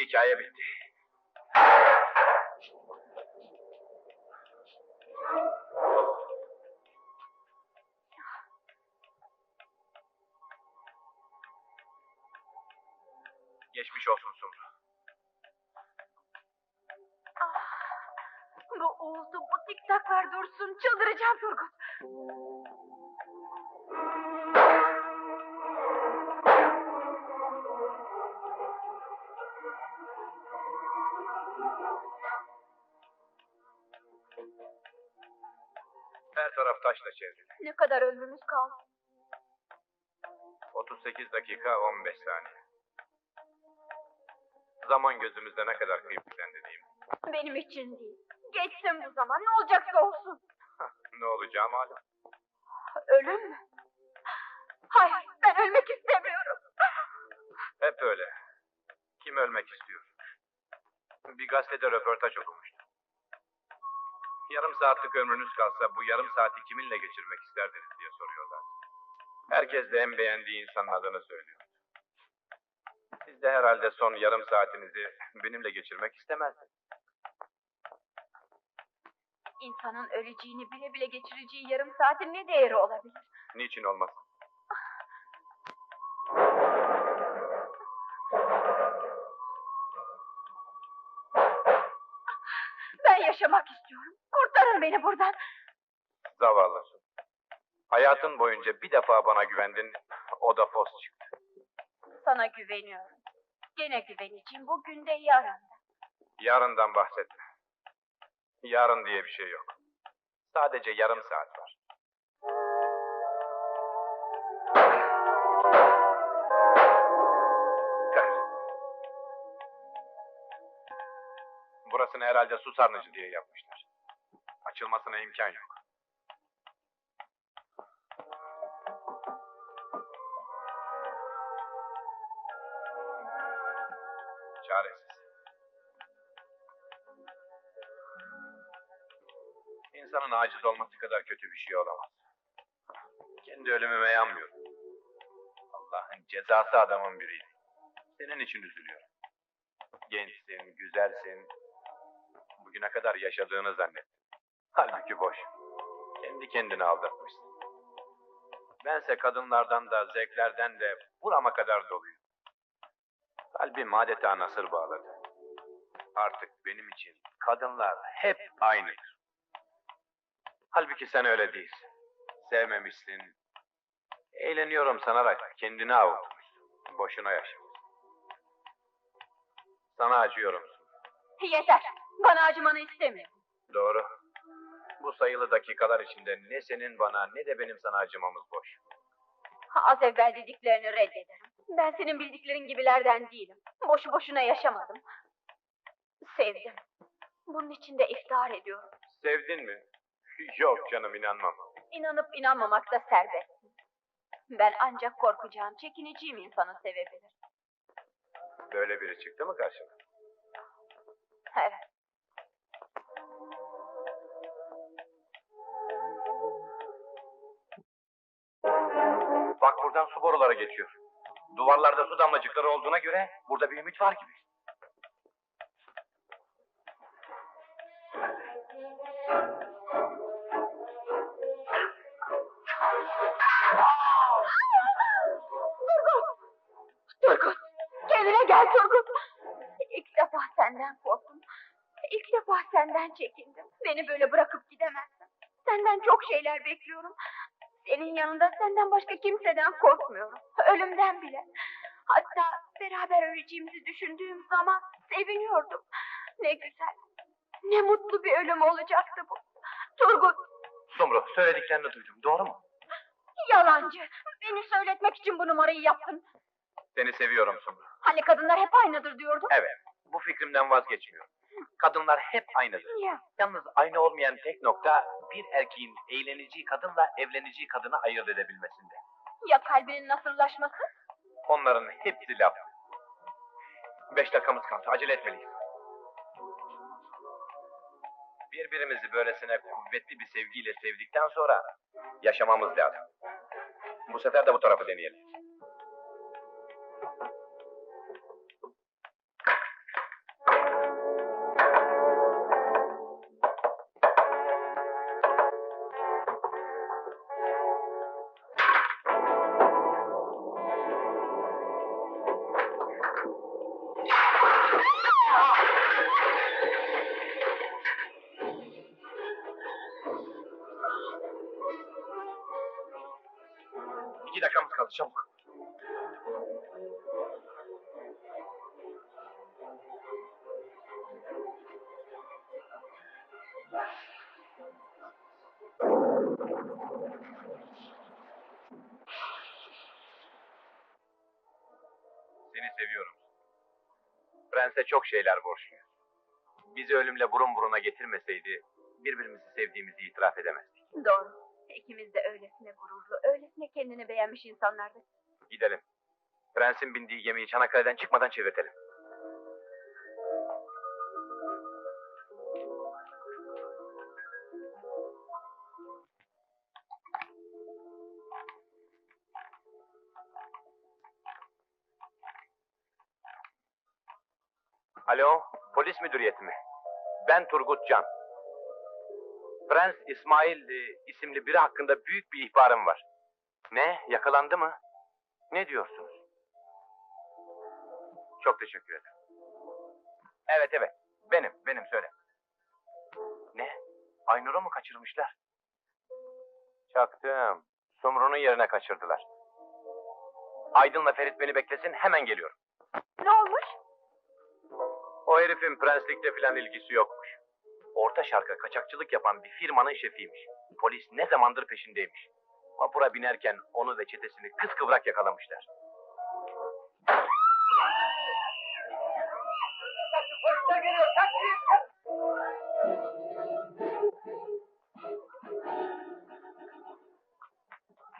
Birinci hikaye bitti. Geçmiş olsun Sumru. Bu uğultu, bu tiktaklar dursun. Çıldıracağım Turgut. Her taraf taşla çevrili. Ne kadar ömrümüz kaldı. 38 dakika 15 saniye. Zaman gözümüzde ne kadar kıymetlendi diyeyim. Benim için değil. Geçsin bu zaman. Ne olacaksa olsun. Ne olacağı malum. Ölüm mü? Hayır, ben ölmek istemiyorum. Hep öyle. Kim ölmek istiyor? Bir gazetede röportaj okumuştum. Yarım saatlik ömrünüz kalsa bu yarım saati kiminle geçirmek isterdiniz diye soruyorlar. Herkes de en beğendiği insanın adını söylüyor. Siz de herhalde son yarım saatinizi benimle geçirmek istemezdiniz. İnsanın öleceğini bile bile geçireceği yarım saatin ne değeri olabilir? Niçin olmasın? Yaşamak istiyorum. Kurtarın beni buradan. Zavallısın. Hayatın boyunca bir defa bana güvendin, o da fos çıktı. Sana güveniyorum. Gene güveneceğim. Bugün de yarın. da. Yarından bahsetme. Yarın diye bir şey yok. Sadece yarım saat var. Burasını herhalde su sarnıcı diye yapmışlar. Açılmasına imkan yok. Çaresiz. İnsanın aciz olması kadar kötü bir şey olamaz. Kendi ölümüme yanmıyorum. Allah'ın cezası adamın biriydi. Senin için üzülüyorum. Gençsin, güzelsin. Bugüne kadar yaşadığını zannettin. Halbuki boş. Kendi kendini aldatmışsın. Bense kadınlardan da, zevklerden de burama kadar doluyum. Kalbim adeta nasır bağladı. Artık benim için kadınlar hep aynıdır. Halbuki sen öyle değilsin. Sevmemişsin. Eğleniyorum sanarak kendini avutmuşsun. Boşuna yaşamışsın. Sana acıyorum. Yeter. Bana acımanı istemiyorum. Doğru. Bu sayılı dakikalar içinde ne senin bana ne de benim sana acımamız boş. Az evvel dediklerini reddederim. Ben senin bildiklerin gibilerden değilim. Boşu boşuna yaşamadım. Sevdim. Bunun için de iftihar ediyorum. Sevdin mi? Yok canım inanmam. İnanıp inanmamak da serbest. Ben ancak korkacağım, çekineceğim insanı sevebilir. Böyle biri çıktı mı karşına? Evet. Su boruları geçiyor. Duvarlarda su damlacıkları olduğuna göre burada bir ümit var gibi. Turgut! Kendine gel Turgut! İlk defa senden korktum. İlk defa senden çekindim. Beni böyle bırakıp gidemezsin. Senden çok şeyler bekliyorum. Senin yanında senden başka kimseden korkmuyorum. Ölümden bile. Hatta beraber öleceğimizi düşündüğüm zaman seviniyordum. Ne güzel. Ne mutlu bir ölüm olacaktı bu. Turgut, Sumru söylediklerini duydum. Doğru mu? yalancı. Beni söyletmek için bu numarayı yaptın. Seni seviyorum Sumru. Hani kadınlar hep aynıdır diyordun. Evet. Bu fikrimden vazgeçmiyorum. Kadınlar hep aynıdır. Ya, Yalnız aynı olmayan tek nokta bir erkeğin eğleneceği kadınla evleneceği kadını ayırt edebilmesinde. ya kalbinin nasırlaşması? Onların hepsi laf. Beş dakikamız kaldı. Acele etmeliyiz. Birbirimizi böylesine kuvvetli bir sevgiyle sevdikten sonra yaşamamız lazım. Bu sefer de bu tarafı deneyelim. Az kaldı çabuk. Seni seviyorum. Prens'e çok şeyler borçluyuz. Bizi ölümle burun buruna getirmeseydi birbirimizi sevdiğimizi itiraf edemezdik. Doğru. İkimiz de öylesine gururlu, öylesine kendini beğenmiş insanlardık. Gidelim. Prens'in bindiği gemiyi Çanakkale'den çıkmadan çevirtelim. Alo, polis müdüriyeti mi? Ben Turgut Can. Prens İsmail e, isimli biri hakkında büyük bir ihbarım var. Ne? Yakalandı mı? Ne diyorsunuz? Çok teşekkür ederim. Evet evet. Benim, benim söyle. Ne? Aynur'u mu kaçırmışlar? Çaktım. Sumru'nun yerine kaçırdılar. Aydın'la Ferit beni beklesin hemen geliyorum. Ne olmuş? O herifin prenslikle filan ilgisi yokmuş. Orta Şark'a kaçakçılık yapan bir firmanın şefiymiş. Polis ne zamandır peşindeymiş. Vapura binerken onu ve çetesini kıskıvrak yakalamışlar.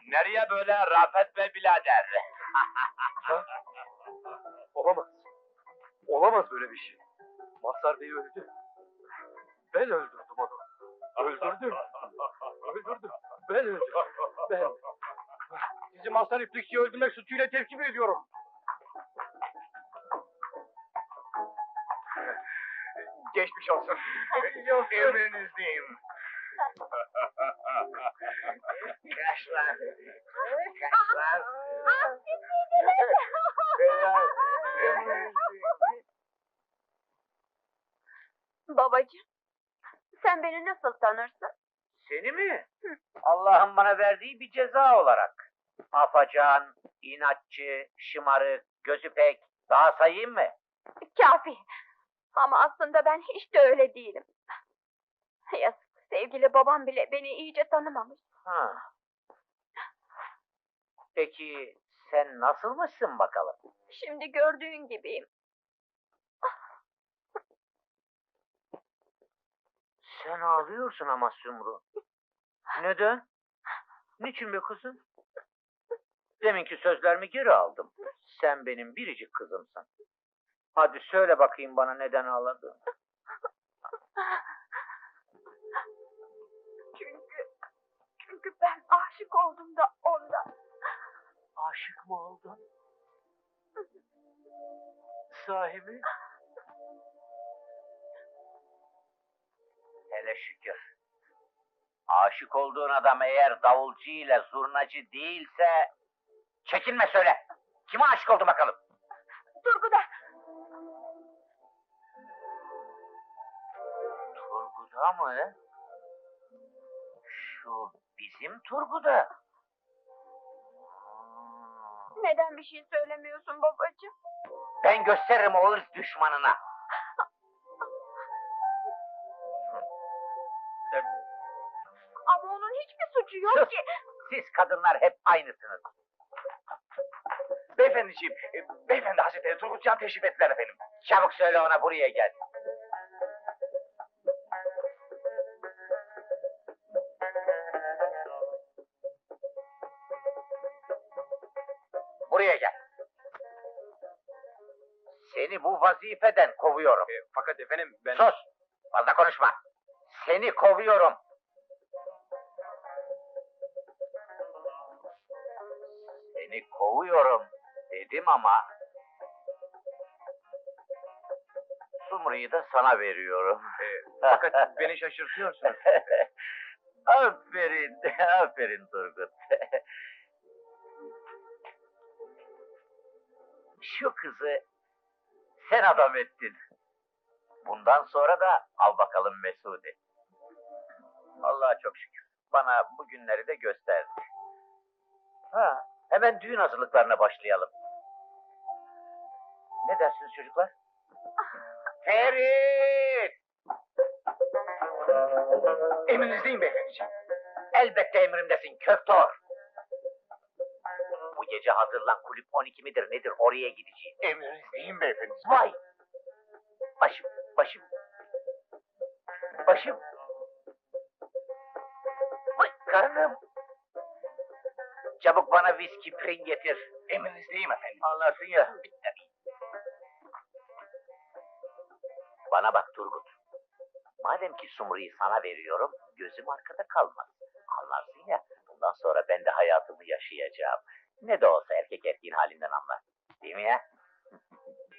Nereye böyle Rafet Bey birader? Olamaz. Olamaz böyle bir şey. Mazhar Bey öldü. Ben öldürdüm onu. Öldürdüm. Öldürdüm. Ben öldürdüm. Ben. Sizi Mazhar İplikçi'yi öldürmek suçuyla tevkif ediyorum. Geçmiş olsun. Emrinizdeyim. Kaçlar. Kaçlar. Ah, siz miydiniz? Babacığım, sen beni nasıl tanırsın? Seni mi? Allah'ın bana verdiği bir ceza olarak. Afacan, inatçı, şımarık, gözü pek. Daha sayayım mı? Kafi. Ama aslında ben hiç de öyle değilim. Yazık, sevgili babam bile beni iyice tanımamış. Ha. Peki sen nasılmışsın bakalım? Şimdi gördüğün gibiyim. Sen ağlıyorsun ama Sumru. Neden? Niçin be kızım? Deminki sözlerimi geri aldım. Sen benim biricik kızımsın. Hadi söyle bakayım bana neden ağladın. Çünkü, çünkü ben aşık oldum da ondan. Aşık mı oldun? Sahibi? Hele şükür. Aşık olduğun adam eğer davulcu ile zurnacı değilse... Çekinme söyle. Kime aşık oldu bakalım? Turgut'a Turgut'a mı? Şu bizim Turgut'a. Neden bir şey söylemiyorsun babacığım? Ben gösteririm o ırz düşmanına. Yok ki. Siz kadınlar hep aynısınız. Beyefendiciğim, e, beyefendi hazretleri Turgut Can teşrif ettiler efendim. Çabuk söyle ona buraya gel. Buraya gel. Seni bu vazifeden kovuyorum. E, fakat efendim ben... Sus! Fazla konuşma. Seni kovuyorum. Seni kovuyorum dedim ama... Sumru'yu da sana veriyorum. E, fakat beni şaşırtıyorsunuz. aferin, aferin Turgut. Şu kızı sen adam ettin. Bundan sonra da al bakalım Mesudi. Allah'a çok şükür. Bana bu günleri de gösterdi. Ha, Hemen düğün hazırlıklarına başlayalım. Ne dersiniz çocuklar? Ferit! Emrinizdeyim beyefendiciğim. Elbette emrimdesin köftor. Bu gece hazırlan kulüp 12 midir nedir oraya gideceğiz. Emrinizdeyim beyefendi. Vay! Başım, başım. Başım. Vay karnım. Çabuk bana viski pring getir. Emrinizdeyim efendim. Anlarsın ya. Bana bak Turgut. Madem ki Sumru'yu sana veriyorum, gözüm arkada kalmaz. Anlarsın ya, bundan sonra ben de hayatımı yaşayacağım. Ne de olsa erkek erkeğin halinden anlar. Değil mi ya?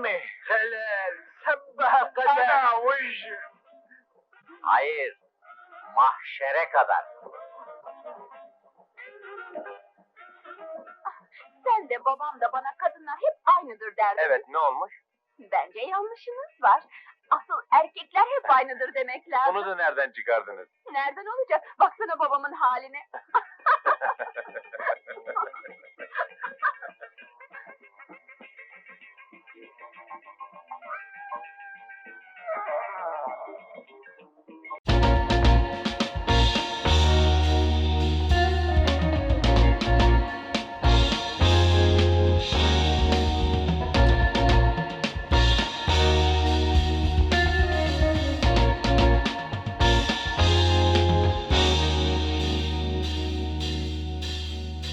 mi? Helal. Sabbaha kadar. Ana Hayır, mahşere kadar. Sen de babam da bana kadınlar hep aynıdır derdin. Evet ne olmuş? Bence yanlışınız var. Asıl erkekler hep aynıdır demek lazım. Bunu da nereden çıkardınız? Nereden olacak? Baksana babamın haline. Thank you.